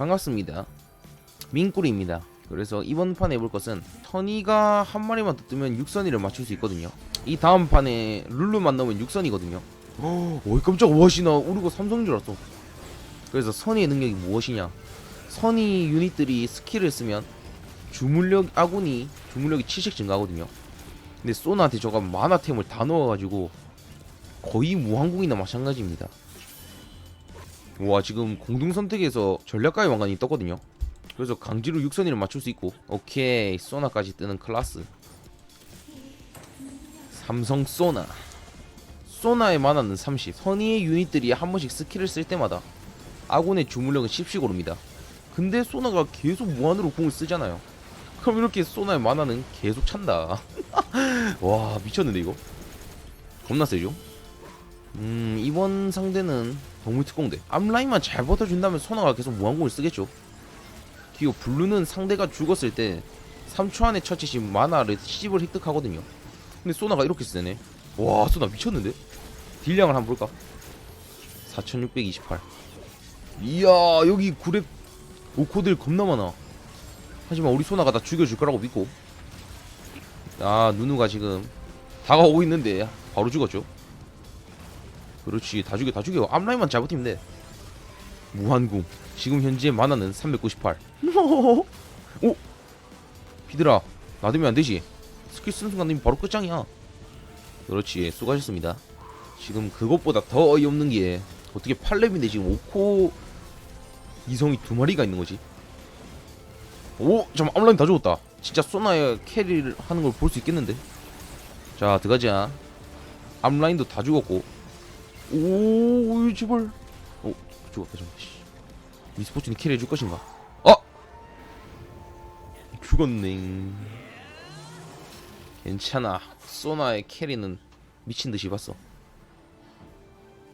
반갑습니다. 민꾸리입니다. 그래서 이번 판에 해볼 것은 터니가 한 마리만 더 뜨면 육선이를 맞출 수 있거든요. 이 다음 판에 룰루만 넣으면 육선이거든요. 어이 깜짝 무엇이나 우르고 삼성인 줄 알았어. 그래서 선의의 능력이 무엇이냐? 선의 유닛들이 스킬을 쓰면 주물력 아군이 주물력이 7씩 증가하거든요. 근데 소나한테 저가 만화템을 다 넣어가지고 거의 무한궁이나 마찬가지입니다. 와 지금 공동 선택에서 전략가의 왕관이 떴거든요. 그래서 강지로 육선이를 맞출 수 있고 오케이 소나까지 뜨는 클라스. 삼성 소나. 소나의 만화는 30. 선의의 유닛들이 한 번씩 스킬을 쓸 때마다 아군의 주물력은 10씩 오릅니다. 근데 소나가 계속 무한으로 궁을 쓰잖아요. 그럼 이렇게 소나의 만화는 계속 찬다. 와 미쳤는데 이거. 겁나 세죠? 음 이번 상대는 동물 특공대. 앞라인만 잘 버텨준다면 소나가 계속 무한공을 쓰겠죠. 그리고 블루는 상대가 죽었을 때 3초 안에 처치신 마나를 10을 획득하거든요. 근데 소나가 이렇게 쓰네. 와 소나 미쳤는데? 딜량을 한번 볼까? 4628 이야 여기 구랩 오코들 겁나 많아. 하지만 우리 소나가 다 죽여줄 거라고 믿고. 아 누누가 지금 다가오고 있는데 바로 죽었죠 그렇지. 다 죽여 다 죽여. 앞라인만 잘 버티면 돼 무한궁. 지금 현재 만화는 398 오! 피드라 놔두면 안 되지. 스킬 쓰는 순간 바로 끝장이야. 그렇지. 수고하셨습니다. 지금 그것보다 더 어이없는 게 어떻게 8렙인데 지금 5코 이성이 두 마리가 있는 거지? 오! 잠깐 앞라인 다 죽었다. 진짜 소나의 캐리를 하는 걸 볼 수 있겠는데? 자 들어가자. 앞라인도 다 죽었고 오, 제발. 어, 죽었다, 잠깐. 씨. 미스포츠니 킬 해줄 것인가? 아! 죽었네. 괜찮아. 소나의 캐리는 미친 듯이 봤어.